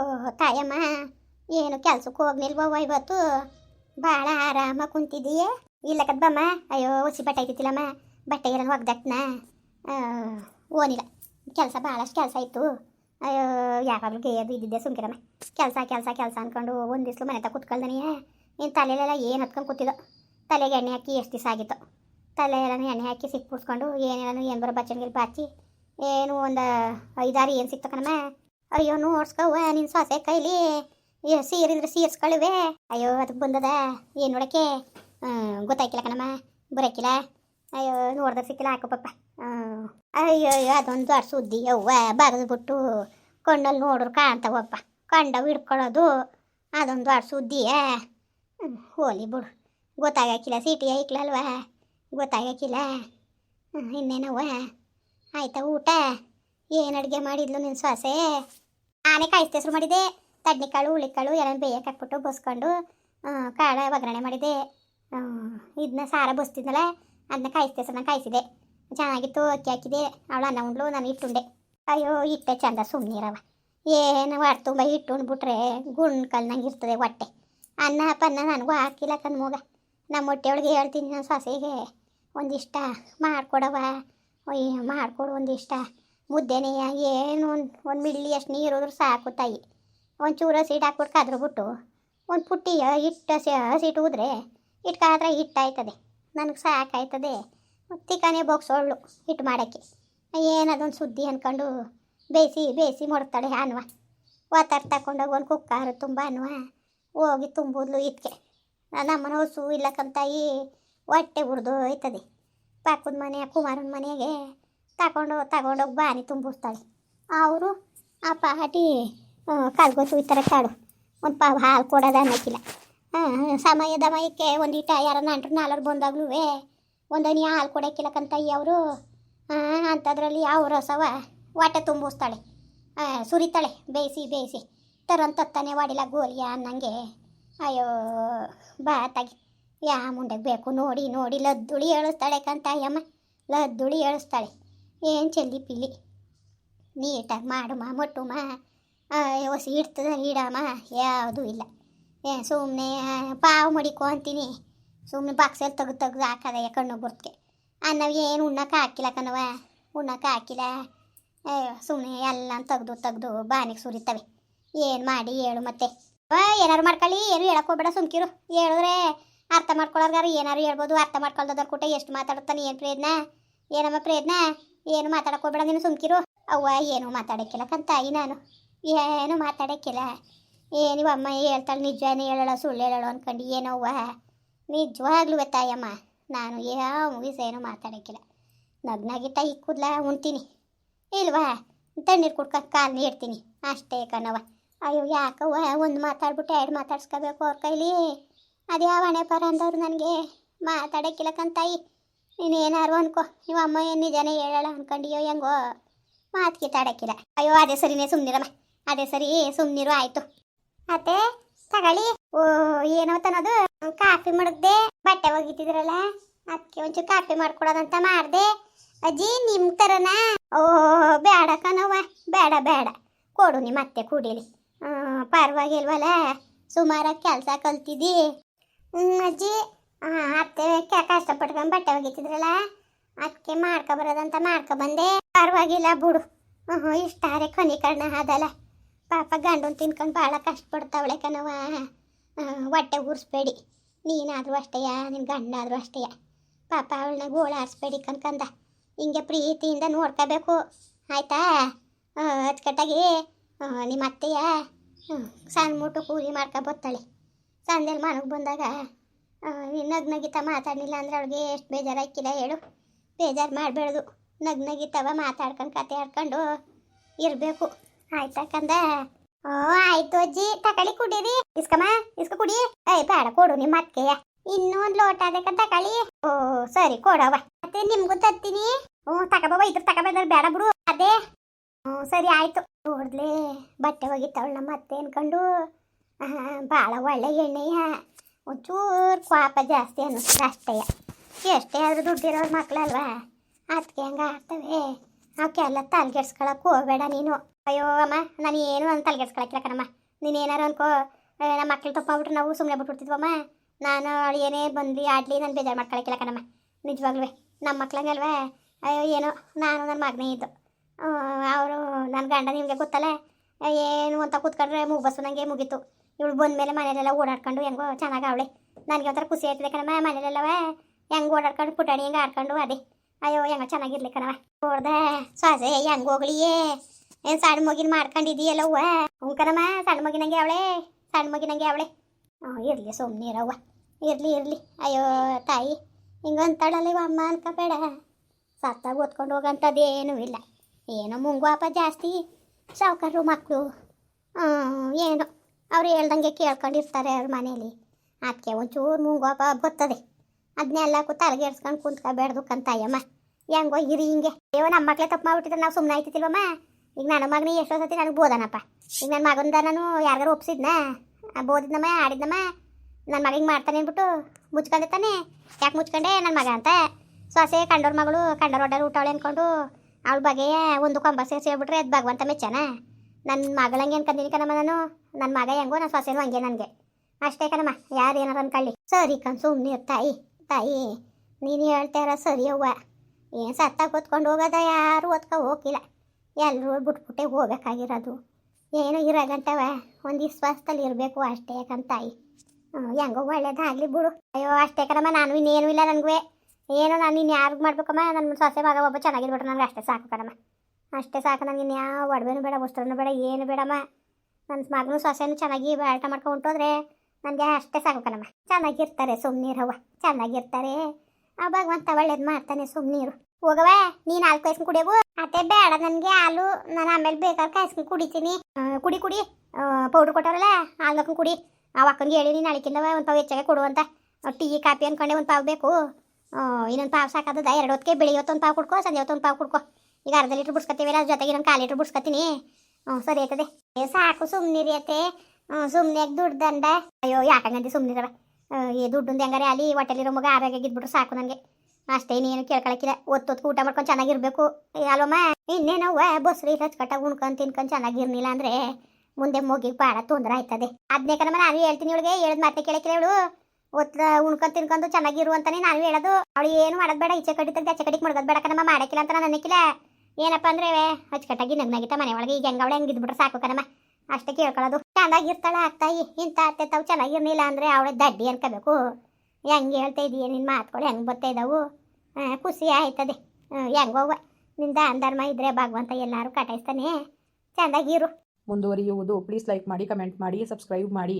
ಓ, ತಾಯಮ್ಮ, ಏನು ಕೆಲ್ಸಕ್ಕೆ ಹೋಗ್ನಿಲ್ವವ್ವ ಇವತ್ತು? ಭಾಳ ಆರಾಮ ಕುಂತಿದ್ದೀಯೇ. ಇಲ್ಲ ಕದ್ಬಮ್ಮ ಅಯ್ಯೋ ಒಸಿ ಬಟ್ಟೆ ಐತಿತ್ತಿಲ್ಲಮ್ಮ ಬಟ್ಟೆ ಇರೋನು ಒಗ್ದಟ್ನ ಓನಿಲ್ಲ. ಕೆಲಸ ಭಾಳಷ್ಟು ಕೆಲಸ ಇತ್ತು. ಅಯ್ಯೋ, ಯಾವಾಗಲೂ ಗೇಯದು ಇದ್ದಿದ್ದೆ ಸುಮ್ಕಿರಮ್ಮ. ಕೆಲಸ ಕೆಲಸ ಕೆಲಸ ಅಂದ್ಕೊಂಡು ಒಂದು ದಿವ್ಸ ಮನೆ ತಗ ಕುತ್ಕೊಳ್ದನಿಯ ನೀನು ತಲೆಲೆಲ್ಲ ಏನು ಹತ್ಕೊಂಡು ಕೂತಿದ್ದೋ ತಲೆಗೆ ಎಣ್ಣೆ ಹಾಕಿ ಎಷ್ಟು ದಿವಸ ಆಗಿತ್ತು. ತಲೆ ಎಣ್ಣೆ ಹಾಕಿ ಸಿಕ್ಬಿಡ್ಸ್ಕೊಂಡು ಏನೇನು ಏನು ಬರೋ ಬಚ್ಚನ್ಗಿಲ್ ಬಾಚಿ. ಏನು ಒಂದು ಐದಾರು ಏನು ಸಿಕ್ತು ಕಣಮ್ಮ. ಅಯ್ಯೋ ನೋಡ್ಸ್ಕವ ನಿನ್ನ ಸೊಸೆ ಕೈಲಿ ಸೀರಿದ್ರೆ ಸೀರ್ಸ್ಕೊಳ್ಳುವೆ ಅಯ್ಯೋ ಅದು ಬಂದದ. ಏನು ನೋಡಕ್ಕೆ? ಗೊತ್ತಾಯ್ಕಿಲ್ಲ ಕಣಮ್ಮ ಬರೋಕ್ಕಿಲ್ಲ ಅಯ್ಯೋ, ನೋಡ್ದಾಗ ಸಿಕ್ಕಿಲ್ಲ, ಹಾಕೋ ಪಪ್ಪ. ಅಯ್ಯೋ ಅಯ್ಯೋ, ಅದೊಂದು ದೊಡ್ಡ ಸುದ್ದಿ ಅವ್ವ ಬರೆದ್ಬಿಟ್ಟು ಕಣ್ಣಲ್ಲಿ ನೋಡ್ರು ಕಾಣ್ತಾವಪ್ಪ ಕಂಡವು ಹಿಡ್ಕೊಳ್ಳೋದು ಅದೊಂದು ದೊಡ್ಡ ಸುದ್ದಿಯೇ. ಹೋಲಿ ಬಿಡು. ಗೊತ್ತಾಗಕ್ಕಿಲ್ಲ ಸಿಟಿ ಐಕ್ಲಲ್ವ ಗೊತ್ತಾಗಕ್ಕಿಲ್ಲ ಇನ್ನೇನವ್ವ? ಆಯ್ತಾ ಊಟ? ಏನು ಅಡುಗೆ ಮಾಡಿದ್ಲು ನಿನ್ನ ಸೊಸೆ? ನಾನೇ ಕಾಯಿಸ್ತೆ ಹೆಸರು ಮಾಡಿದೆ. ತಡ್ನಿಕಾಳು ಹುಳಿಕಾಳು ಎಲ್ಲ ಬೇಯಕ್ಕೆ ಹಾಕ್ಬಿಟ್ಟು ಬಸ್ಕೊಂಡು ಕಾಳ ಒಗ್ಗರಣೆ ಮಾಡಿದೆ. ಇದನ್ನ ಸಾರ ಬಸ್ತಿದ್ನಲ್ಲ ಅದನ್ನ ಕಾಯಿಸ್ತೆ ಹೆಸರನ್ನ ಕಾಯಿಸಿದೆ. ಚೆನ್ನಾಗಿತ್ತು, ಅಕ್ಕಿ ಹಾಕಿದೆ. ಅವಳು ಅನ್ನ ಉಂಡ್ಲು ನಾನು ಇಟ್ಟುಂಡೆ ಅಯ್ಯೋ ಇಟ್ಟೆ ಚಂದ ಸುಮ್ಮನಿರವ ಏನು ಹೊಟ್ಟೆ ತುಂಬ ಹಿಟ್ಟು ಉಂಡ್ಬಿಟ್ರೆ ಗುಂಡ್ ಕಲ್ನಂಗೆ ಇರ್ತದೆ ಹೊಟ್ಟೆ. ಅನ್ನ, ಪನ್ನ ನನಗೂ ಹಾಕಿಲ್ಲ ಕಣ್ಮಗ ನಮ್ಮ ಹೊಟ್ಟೆಯೊಳಗೆ ಹೇಳ್ತೀನಿ ನನ್ನ ಸೊಸೆಗೆ. ಒಂದಿಷ್ಟ ಮಾಡಿಕೊಡವ ಅಯ್ಯ, ಮಾಡಿಕೊಡು ಒಂದಿಷ್ಟ. ಮುದ್ದೆನೇ ಏನು ಒಂದು ಒಂದು ಮಿಡ್ಲಿ ಅಷ್ಟು ನೀರು ಹೋದ್ರೆ ಸಾಕು ತಾಯಿ. ಒಂದು ಚೂರ ಸೀಟ್ ಹಾಕ್ಬಿಟ್ಟು ಕಾದ್ರು ಬಿಟ್ಟು ಒಂದು ಪುಟ್ಟಿ ಹಿಟ್ಟು ಹಸಿಟ್ಟು ಉದ್ರೆ ಇಟ್ಕಾದ್ರೆ ಹಿಟ್ಟಾಯ್ತದೆ ನನಗೆ ಸಾಕಾಯ್ತದೆ. ತಿಕ್ಕನೆ ಒಳ್ಳು ಹಿಟ್ಟು ಮಾಡೋಕ್ಕೆ. ಏನದೊಂದು ಸುದ್ದಿ ಅಂದ್ಕೊಂಡು ಬೇಯಿಸಿ ಬೇಯಿಸಿ ಮಡ್ತಾಳೆ ಅನ್ವ. ಒತ್ತಾರ ತಗೊಂಡೋಗಿ ಒಂದು ಕುಕ್ಕಾರು ತುಂಬ ಅನ್ವ. ಹೋಗಿ ತುಂಬಿದ್ಲು ಇದಕ್ಕೆ ನಮ್ಮನ ಹೊಸು ಇಲ್ಲ ಕಂತಾಯಿ ಹೊಟ್ಟೆ ಉರಿದು ಹೋಯ್ತದೆ ಪಾಕದ ಮನೆ ಕುಮಾರನ ಮನೆಗೆ ತಗೊಂಡು ತಗೊಂಡೋಗಿ ಬಾನಿ ತುಂಬಿಸ್ತಾಳೆ. ಅವರು ಆ ಪಾಟಿ ಕಲ್ಗೊತ್ತು ಈ ಥರ ಕಾಡು ಒಂದು ಪಾ ಹಾಲು ಕೊಡೋದು ಅನ್ನೋಕ್ಕಿಲ್ಲ ಹಾಂ ಸಮಯ ದಮಯಕ್ಕೆ ಇಟ ಯಾರ ನಂಟ್ರು ನಾಲ್ವರು ಬಂದಾಗ್ಲೂ ಒಂದನಿ ಹಾಲು ಕೊಡೋಕ್ಕಿಲ್ಲ ಕಂತಾಯಿ ಅವರು ಅಂಥದ್ರಲ್ಲಿ ಯಾವ ರಸವ? ಹೊಟ್ಟೆ ತುಂಬಿಸ್ತಾಳೆ. ಸುರಿತಾಳೆ. ಬೇಯಿಸಿ ಬೇಯಿಸಿ. ತರಂತತ್ತಾನೆ ವಾಡಿಲ್ಲ ಗೋಲಿಯ ಅನ್ನಂಗೆ. ಅಯ್ಯೋ ಬಾತಾಗಿ ಯಾ ಮುಂಡೆಗೆ ಬೇಕು. ನೋಡಿ ನೋಡಿ. ಲದ್ದುಳಿ ಏಳಿಸ್ತಾಳೆ ಕಂತಾಯಮ್ಮ ಲದ್ದುಳಿ ಏಳಿಸ್ತಾಳೆ. ಏನು ಚೆಲ್ಲಿ ಪಿಲಿ. ನೀಟಾಗಿ ಮಾಡುಮ, ಮೊಟ್ಟುಮ? ಹೊಸ ಇಡ್ತದ ಇಡಮ್ಮ ಯಾವುದೂ ಇಲ್ಲ. ಏ ಸುಮ್ಮನೆ ಪಾವು ಮಡಿಕೊ ಅಂತೀನಿ. ಸುಮ್ಮನೆ ಬಾಕ್ಸಲ್ಲಿ ತೆಗ್ದು ತೆಗ್ದು ಹಾಕದ ಕಣ್ಣು ಗುರ್ತಕ್ಕೆ ಅನ್ನವು ಏನು ಉಣ್ಣಕ್ಕೆ ಹಾಕಿಲ್ಲ ಕಣವ ಉಣ್ಣಕ್ಕೆ ಹಾಕಿಲ್ಲ. ಸುಮ್ಮನೆ ಎಲ್ಲ ತೆಗ್ದು ತೆಗ್ದು ಬಾನಿಗೆ ಸುರಿತವೆ. ಏನು ಮಾಡಿ ಹೇಳು ಮತ್ತೆ. ಏನಾರು ಮಾಡ್ಕೊಳ್ಳಿ. ಏನು ಹೇಳಕ್ ಹೋಗ್ಬೇಡ ಸುಮ್ಕಿರು. ಹೇಳಿದ್ರೆ ಅರ್ಥ ಮಾಡ್ಕೊಳ್ಳೋರ್ಗಾರು ಏನಾರು ಹೇಳ್ಬೋದು. ಅರ್ಥ ಮಾಡ್ಕೊಳ್ದದ್ರ ಕೂಟ ಎಷ್ಟು ಮಾತಾಡ್ತಾನೆ ಏನು ಪ್ರಯತ್ನ ಏನಮ್ಮ ಪ್ರಯತ್ನ ಏನು ಮಾತಾಡಕೋಬೇಡ ನೀನು ಸುಮ್ಕಿರು. ಅವ್ವ ಏನು ಮಾತಾಡಕ್ಕಿಲ್ಲ ಕಂತಾಯಿ ನಾನು. ಏನು ಮಾತಾಡಕ್ಕಿಲ್ಲ. ಏನಿವ ಅಮ್ಮ ಹೇಳ್ತಾಳೆ, ನಿಜನೇ ಹೇಳೋಳ, ಸುಳ್ಳು ಹೇಳೋಳು ಅನ್ಕೊಂಡು. ಏನವ್ವ ನಿಜವಾಗ್ಲೂ ತಾಯಮ್ಮ ನಾನು ಯಾವ ವಿಷಯನೂ ಮಾತಾಡಕ್ಕಿಲ್ಲ. ನಗ್ನಾಗಿಟ್ಟ ಕೂದ್ಲ ಉಣ್ತೀನಿ. ಇಲ್ವಾ? ತಣ್ಣೀರು ಕುಡ್ಕ, ಕಾಲು ನೀಡ್ತೀನಿ ಅಷ್ಟೇ ಕಣವ ಅಯ್ಯೋ, ಯಾಕವ್ವ? ಒಂದು ಮಾತಾಡ್ಬಿಟ್ಟು ಎರಡು ಮಾತಾಡ್ಸ್ಕೋಬೇಕು ಅವ್ರ ಕೈಲಿ. ಅದ್ಯಾವ ಹಣೆ ಪರ ಅಂದವ್ರು ನನಗೆ? ಮಾತಾಡಕ್ಕಿಲ್ಲ ಕಂತಾಯಿ. ನೀನು ಏನಾರು ಅನ್ಕೋ. ನೀವು ಅಮ್ಮ ಏನು ನಿಜನೇ ಹೇಳಲ್ಲ ಅನ್ಕೊಂಡಿಯೋ ಹೆಂಗೋ. ಮಾತು ಕಿತ್ತಾಡಕ್ಕಿಲ್ಲ ಅಯ್ಯೋ ಅದೇ ಸರಿನೇ ಸುಮ್ಮನಿರಮ್ಮ ಅದೇ ಸರಿ ಸುಮ್ಮನಿರು ಆಯ್ತು. ಅತ್ತೆ ತಗೊಳ್ಳಿ. ಓ ಏನೋ ತನ್ನೋದು ಕಾಫಿ ಮಡಗ್ದೆ. ಬಟ್ಟೆ ಒಗಿತಿದ್ರಲ್ಲ? ಅದಕ್ಕೆ ಒಂಚೂರು ಕಾಫಿ ಮಾಡ್ಕೊಡೋದಂತ ಮಾಡಿದೆ. ಅಜ್ಜಿ ನಿಮ್ಮ ಥರನ ಓ ಬೇಡ ಕಣವ್ವ. ಬೇಡ ಬೇಡ ಕೊಡು ನಿಮ್ಮ ಅತ್ತೆ ಕುಡೀಲಿ. ಪರವಾಗಿಲ್ವಲ್ಲ? ಸುಮಾರಾಗಿ ಕೆಲಸ ಕಲ್ತಿದ್ದಿ. ಹ್ಮ್, ಅಜ್ಜಿ. ಆ, ಅತ್ತೆ ಕಷ್ಟಪಟ್ಕೊಂಡು ಬಟ್ಟೆ ಒಗಿತಿದ್ರಲ್ಲ? ಅದಕ್ಕೆ ಮಾಡ್ಕೊ ಬರೋದಂತ ಮಾಡ್ಕೊ ಬಂದೆ. ಪರವಾಗಿಲ್ಲ ಬಿಡು. ಹ್ಞೂ ಇಷ್ಟಾರೆ ಕಣಿ ಅದಲ್ಲ. ಪಾಪ ಗಂಡನ್ ತಿನ್ಕೊಂಡು ಭಾಳ ಕಷ್ಟಪಡ್ತಾವಳೆ ಕಣವ ಹೊಟ್ಟೆ ಉರ್ಸ್ಬೇಡಿ. ನೀನಾದರೂ ಅಷ್ಟೇಯ ನಿನ್ನ ಗಂಡಾದರೂ ಅಷ್ಟೇಯ. ಪಾಪ ಅವಳನ್ನ ಗೋಳಾಡಿಸ್ಬೇಡಿ ಕನ್ಕಂದ ಹಿಂಗೆ ಪ್ರೀತಿಯಿಂದ ನೋಡ್ಕೋಬೇಕು. ಆಯ್ತಾ? ಅಚ್ಚುಕಟ್ಟಾಗಿ ನಿಮ್ಮ ಅತ್ತೆಯ ಸಣ್ಣ ಮುಟ್ಟು ಕೂಲಿ ಮಾಡ್ಕೊ ಬರ್ತಾಳೆ ಸಂದೇಲಿ ಮನೆಗೆ ಬಂದಾಗ ನಗ್ ನಗಿತ ಮಾತಾಡಲಿಲ್ಲ ಅಂದ್ರೆ ಅವಳಿಗೆ ಎಷ್ಟು ಬೇಜಾರಾಕಿಲ್ಲ ಹೇಳು. ಬೇಜಾರು ಮಾಡಬೇಡ್ದು. ನಗ್ ನಗಿತವ, ಮಾತಾಡ್ಕೊಂಡು ಕತೆ ಆಡ್ಕೊಂಡು ಇರಬೇಕು. ಆಯ್ತಾ ಕಂದ? ಓ, ಆಯ್ತು ಅಜ್ಜಿ. ತಕಳಿ ಕುಡೀರಿ. ಇಸ್ಕಮ್ಮ, ಇಸ್ಕ ಕುಡಿ. ಏಯ್ ಬೇಡ, ಕೊಡು ನಿಮ್ಮ ಅತ್ತೆಯ ಇನ್ನೊಂದು ಲೋಟ ಅದಕ್ಕೆ ತಕಳಿ. ಓ, ಸರಿ ಕೊಡವ ಮತ್ತೆ ನಿಮ್ಗೂ ತತ್ತೀನಿ. ಹ್ಞೂ ಬಾ, ಇದ್ರ ತಗೋಬೇಡ ಬೇಡ ಬಿಡು. ಅದೇ. ಹ್ಞೂ, ಸರಿ, ಆಯ್ತು. ನೋಡ್ಲೆ ಬಟ್ಟೆ ಹೋಗಿತ್ತವಳು ನಮ್ಮ ಅತ್ತೆ ಅನ್ಕೊಂಡು. ಭಾಳ ಒಳ್ಳೆ ಎಣ್ಣೆಯ. ಒಂಚೂರು ಕ್ವಾಪ ಜಾಸ್ತಿ ಅನ್ನಿಸ್ತದೆ ಅಷ್ಟೇ. ಎಷ್ಟೇ ಆದರೂ ದುಡ್ಡಿರೋರು ಮಕ್ಕಳಲ್ವಾ ಅದಕ್ಕೆ ಹಂಗೆ ಆಗ್ತವೆ ಅವಕ್ಕೆಲ್ಲ ತಲೆಗೆಡ್ಸ್ಕೊಳಕ್ಕೆ ಹೋಗಬೇಡ ನೀನು. ಅಯ್ಯೋ ಅಮ್ಮ, ನಾನು ಏನು ಅಂತ ತಲೆಗೆಡ್ಸ್ಕೊಳಕ್ಕಿಲ್ಲ ಕಣಮ್ಮ. ನೀನು ಏನಾರು ಅನ್ಕೋ. ನಮ್ಮ ಮಕ್ಳು ತಪ್ಪಾಗ್ಬಿಟ್ರೆ ನಾವು ಸುಮ್ಮನೆ ಬಿಟ್ಬಿಡ್ತಿದ್ವಮ್ಮ. ನಾನು ಅವಳು ಏನೇ ಬಂದ್ಲಿ ಆಡಲಿ, ನಾನು ಬೇಜಾರು ಮಾಡ್ಕೊಳಕ್ಕಿಲ್ಲ ಕಣಮ್ಮ. ನಿಜವಾಗ್ಲೂ ನಮ್ಮ ಮಕ್ಳಂಗಲ್ವೇ? ಅಯ್ಯೋ, ಏನೋ, ನಾನು ನನ್ನ ಮಗನೇ ಇದ್ದು. ಅವರು ನನ್ನ ಗಂಡ ನಿಮಗೆ ಗೊತ್ತಲ್ಲ? ಏನು ಅಂತ ಕೂತ್ಕೊಂಡ್ರೆ ಮುಗಿಸು ನನಗೆ ಮುಗೀತು. ಇವಳು ಬಂದಮೇಲೆ ಮನೇಲೆಲ್ಲ ಓಡಾಡ್ಕೊಂಡು ಹೆಂಗೋ ಚೆನ್ನಾಗಿ ಅವಳೆ ನನಗೆ ಒಂಥರ ಖುಷಿ ಆಯ್ತದೆ ಕಣಮ್ಮ ಮನೇಲೆಲ್ಲವ ಹೆಂಗೆ ಓಡಾಡ್ಕೊಂಡು ಪುಟಾಣಿ ಹೆಂಗೆ ಆಡ್ಕೊಂಡು ಅದೇ. ಅಯ್ಯೋ, ಹೆಂಗೋ ಚೆನ್ನಾಗಿರ್ಲಿ ಕಣವ ನೋಡ್ದೆ, ಸೊಸೆ, ಹೆಂಗೆ ಹೋಗ್ಲಿಯೇ? ಏನು ಸಣ್ಣ ಮಗಿನ ಮಾಡ್ಕೊಂಡಿದೀಯಲ್ಲ ಅವ್ವ ಹ್ಞೂ ಕಣಮ್ಮ, ಸಣ್ಣ ಮಗಿನಂಗೆ ಅವಳೆ ಸಣ್ಣ ಮಗಿನಂಗೆ ಅವಳೆ ಹ್ಞೂ ಇರ್ಲಿ ಸುಮ್ಮನಿರವ್ವ ಇರಲಿ ಇರಲಿ. ಅಯ್ಯೋ, ತಾಯಿ ಹಿಂಗಂತಾಳಲ್ಲ ಇವ ಅಮ್ಮ ಅನ್ಕೋಬೇಡ. ಸತ್ತಾಗ ಓದ್ಕೊಂಡು ಹೋಗಂಥದ್ದೇನೂ ಇಲ್ಲ. ಏನೋ ಮುಂಗುವಾಪ ಜಾಸ್ತಿ. ಸಾವುಕಾರರು ಮಕ್ಕಳು ಏನೋ. ಅವ್ರು ಹೇಳ್ದಂಗೆ ಕೇಳ್ಕೊಂಡಿರ್ತಾರೆ ಅವ್ರ ಮನೇಲಿ. ಅದಕ್ಕೆ ಒಂಚೂರು ಮುಂಗೋಪ ಬರ್ತದೆ ಅದನ್ನೆಲ್ಲ ಕೂ ತಲೆಗೆಡ್ಸ್ಕೊಂಡು ಕುಂತ್ಕೋಬೇಡ್ದು ಕಂತಾಯಮ್ಮ. ಹೆಂಗೋ ಇರಿ ಹಿಂಗೆ. ಅಯ್ಯೋ ನಮ್ಮ ಮಕ್ಳೇ ತಪ್ಪು ಮಾಡ್ಬಿಟ್ಟಿದ್ರೆ, ನಾವು ಸುಮ್ಮನೆ ಆಯ್ತಿಲ್ವಮ್ಮ ಈಗ ನನ್ನ ಮಗನಿಗೆ ಎಷ್ಟೋ ಸತಿ ನನಗೆ ಬೋದನಪ್ಪ ಈಗ ನನ್ನ ಮಗಂದ ನಾನು ಯಾರಿಗಾರು ಒಪ್ಸಿದ್ನ? ಬೋದಿದ್ನಮ್ಮ ಆಡಿದ್ನಮ್ಮ? ನನ್ನ ಮಗ ಹಿಂಗೆ ಮಾಡ್ತಾನೆ ಅಂದ್ಬಿಟ್ಟು ಮುಚ್ಕೊಂಡೆ ತಾನೆ? ಯಾಕೆ ಮುಚ್ಕೊಂಡೆ? ನನ್ನ ಮಗ ಅಂತ. ಸೊಸೆ, ಕಂಡೋರ್ ಮಗಳು, ಕಂಡೋರ್ ಒಡ್ಡರು ಊಟವಳೆ ಅಂದ್ಕೊಂಡು ಅವಳ ಬಗೆಯ ಒಂದು ಕೊಂಬ ಸೇರಿಸಿ ಹೇಳ್ಬಿಟ್ರೆ ಅದು ಭಗವಂತ ಮೆಚ್ಚನ? ನನ್ನ ಮಗಳಂಗೆ ಅನ್ಕೊಂತೀನಿ ಕಣಮ್ಮ ನಾನು. ನನ್ನ ಮಗ ಹೆಂಗೋ ನನ್ನ ಸೊಸೆನೂ ಹಂಗೆ ನನಗೆ. ಅಷ್ಟೇ ಕಣಮ್ಮ, ಯಾರು ಏನಾರು ಅನ್ಕೊಳ್ಳಿ. ಸರಿ ಕಣ್ ಸುಮ್ಮನೆ ತಾಯಿ ತಾಯಿ. ನೀನು ಹೇಳ್ತಾರ ಸರಿ ಅವ್ವ. ಏನು ಸತ್ತ ಕೂತ್ಕೊಂಡು ಹೋಗೋದ ಯಾರು ಓದ್ಕೊ ಹೋಗಿಲ್ಲ ಎಲ್ಲರೂ ಬಿಟ್ಬಿಟ್ಟೆ ಹೋಗ್ಬೇಕಾಗಿರೋದು. ಏನು ಇರೋ ಗಂಟವ ಒಂದು ವಿಶ್ವಾಸದಲ್ಲಿ ಇರಬೇಕು ಅಷ್ಟೇ ಯಾಕಂತ ತಾಯಿ. ಹೆಂಗೋ ಒಳ್ಳೇದಾಗಲಿ ಬಿಡು. ಅಯ್ಯೋ, ಅಷ್ಟೇ ಕಣಮ್ಮ, ನಾನು ಇನ್ನೇನು ಇಲ್ಲ ನನಗೂ ಏನೋ ನಾನು ಇನ್ನು ಯಾರಿಗೆ ಮಾಡ್ಬೇಕಮ್ಮ ನನ್ನ ಸೊಸೆ ಮಗ ಒಬ್ಬ ಚೆನ್ನಾಗಿರ್ಬಿಟ್ರೆ ನನಗೆ ಅಷ್ಟೇ ಸಾಕು ಕಣಮ್ಮ. ಅಷ್ಟೇ ಸಾಕು ನನಗೆ ಇನ್ಯಾವ ಯಾವ ಒಡವೆನೂ ಬೇಡ, ವಸ್ತ್ರನೂ ಬೇಡ, ಏನು ಬೇಡಮ್ಮ ನನ್ನ ಮಗನೂ ಸೊಸೆನೂ ಚೆನ್ನಾಗಿ ಬಾಳ್ಟ ಮಾಡ್ಕೊಂಡು ಹೊಂಟೋದ್ರೆ ನನಗೆ ಅಷ್ಟೇ ಸಾಕು ಕಣಮ್ಮ. ಚೆನ್ನಾಗಿರ್ತಾರೆ ಸುಮ್ಮನಿರವ್ವ ಚೆನ್ನಾಗಿರ್ತಾರೆ. ಆ ಭಗವಂತ ಒಳ್ಳೇದು ಮಾಡ್ತಾನೆ ಸುಮ್ಮನಿರು ಹೋಗವ ನೀನು ಹಾಲು ಕಾಯಿಸ್ಕೊಂಡು ಕುಡಿಯೋಗು ಅದೇ ಬೇಡ ನನಗೆ ಹಾಲು, ನಾನು ಆಮೇಲೆ ಬೇಕಾದ್ರೆ ಕಾಯಿಸ್ಕೊಂಡು ಕುಡಿತೀನಿ. ಕುಡಿ ಕುಡಿ. ಪೌಡ್ರ್ ಕೊಟ್ಟವಲ್ಲ ಹಾಲು ಹಾಕೊಂಡು ಕುಡಿ. ಆ ಅಕ್ಕನಿಗೆ ಹೇಳಿ, ನೀನು ಅಳಿಕಿಂದವ ಒಂದು ಪಾವು ಹೆಚ್ಚಾಗೆ ಕೊಡು ಅಂತ. ಟೀ, ಕಾಫಿ ಅನ್ಕೊಂಡೆ ಒಂದು ಪಾವು ಬೇಕು. ಇನ್ನೊಂದು ಪಾವು ಸಾಕಾದದ ಎರಡು ಹೊತ್ತಿಗೆ ಬೆಳಿಗ್ಗೆ ಹೊತ್ತೊಂದು ಪಾವು ಕುಡ್ಕೋ, ಸಂಜೆ ಹೊತ್ತೊಂದು ಪಾವು ಕುಡ್ಕೋ. ಈಗ ಅರ್ಧ ಲೀಟ್ರ್ ಬಿಡ್ಸ್ಕೊತೀವಿ ಅದ್ರ ಜೊತೆಗೆ ಇನ್ನೊಂದು ಕಾಲು ಲೀಟ್ರ್ ಬಿಡ್ಸ್ಕೊತೀನಿ. ಹ್ಞೂ ಸರಿ ಆಯ್ತದೆ. ಏ, ಸಾಕು ಸುಮ್ಮನಿರಿ ಅತ್ತೆ. ಹ್ಞೂ ಸುಮ್ಮನೆ ದುಡ್ಡು ದಂಡ? ಅಯ್ಯೋ ಯಾಕಂಗಂತ ಸುಮ್ಮನಿರವ ಈ ದುಡ್ಡು ಹೆಂಗಾರೆ ಅಲ್ಲಿ ಹೊಟ್ಟೆಲಿರೋ ಮಗ ಆರೋಗ್ಯ ಇದ್ಬಿಟ್ರೆ ಸಾಕು ನನಗೆ ಅಷ್ಟೇ, ಇನ್ನೇನು ಕೇಳ್ಕೊಳಕ್ಕಿಲ್ಲ. ಒತ್ತೊತ್ತು ಊಟ ಮಾಡ್ಕೊಂಡು ಚೆನ್ನಾಗಿರ್ಬೇಕು. ಏ ಅಲ್ವಮ್ಮ ಇನ್ನೇನವ್ವ? ಬಸ್ರಿ ಹಚ್ಕಟ್ಟಾಗ ಉಣ್ಕೊಂಡು ತಿನ್ಕೊಂಡು ಚೆನ್ನಾಗಿರ್ಲಿಲ್ಲ ಅಂದ್ರೆ ಮುಂದೆ ಮುಗಿಗೆ ಭಾಳ ತೊಂದರೆ ಆಯ್ತದೆ. ಅದನ್ನೇ ಕಣಮ್ಮ, ನಾನು ಹೇಳ್ತೀನಿ ಇವಳಿಗೆ, ಹೇಳಿದ ಮಾತೆ ಕೇಳಕ್ಕಿಲ್ಲ ಇವಳು. ಒತ್ತ ಉಣ್ಕೊಂಡು ತಿನ್ಕೊಂಡು ಚೆನ್ನಾಗಿರು ಅಂತಾನೆ ನಾನು ಹೇಳೋದು. ಅವಳು ಏನು ಮಾಡೋದು ಬೇಡ, ಈಚೆ ಕಡಿ ತೆಗ್ದು, ಆಚೆ ಕಡಿಗೆ ಬೇಡ ಕಣಮ್ಮ, ಮಾಡಕ್ಕಿಲ್ಲ ಅಂತ ನಾನು ಅನ್ನಕ್ಕಿಲ್ಲ. ಏನಪ್ಪ ಅಂದ್ರೆ ಅಚ್ಚುಕಟ್ಟಾಗಿ ನಗ್ನಾಗಿತ್ತ ಮನೆ ಒಳಗೆ. ಈಗ ಹೆಂಗ ಅವಳೆ ಹೆಂಗೆ ಇದ್ಬಿಟ್ರೆ ಸಾಕು ಕಣಮ್ಮ. ಅಷ್ಟೇ ಕೇಳ್ಕೊಳ್ಳೋದು. ಚೆಂದಾಗಿ ಇರ್ತಾಳೆ ಆಗ್ತಾಯಿ ಇಂಥ ಅತ್ತೆ ತಾವು ಚೆನ್ನಾಗಿರ್ಲಿಲ್ಲ ಅಂದ್ರೆ ಅವಳೆ ದಡ್ಡಿ ಅನ್ಕೋಬೇಕು. ಹೆಂಗೆ ಹೇಳ್ತಾ ಇದೀಯ ನಿನ್ನ ಮಾತುಗಳು, ಹೆಂಗೆ ಬರ್ತಾ ಇದ್ದಾವು ಖುಷಿ ಆಯ್ತದೆ. ಹೆಂಗೋವ? ನಿಂದ ಅಂಧರ್ಮ ಇದ್ರೆ ಭಗವಂತ ಎಲ್ಲರೂ ಕಟಾಯಿಸ್ತಾನೆ. ಚೆಂದಾಗಿರು ಮುಂದುವರಿಯುವುದು. ಪ್ಲೀಸ್ ಲೈಕ್ ಮಾಡಿ ಕಮೆಂಟ್ ಮಾಡಿ ಸಬ್ಸ್ಕ್ರೈಬ್ ಮಾಡಿ.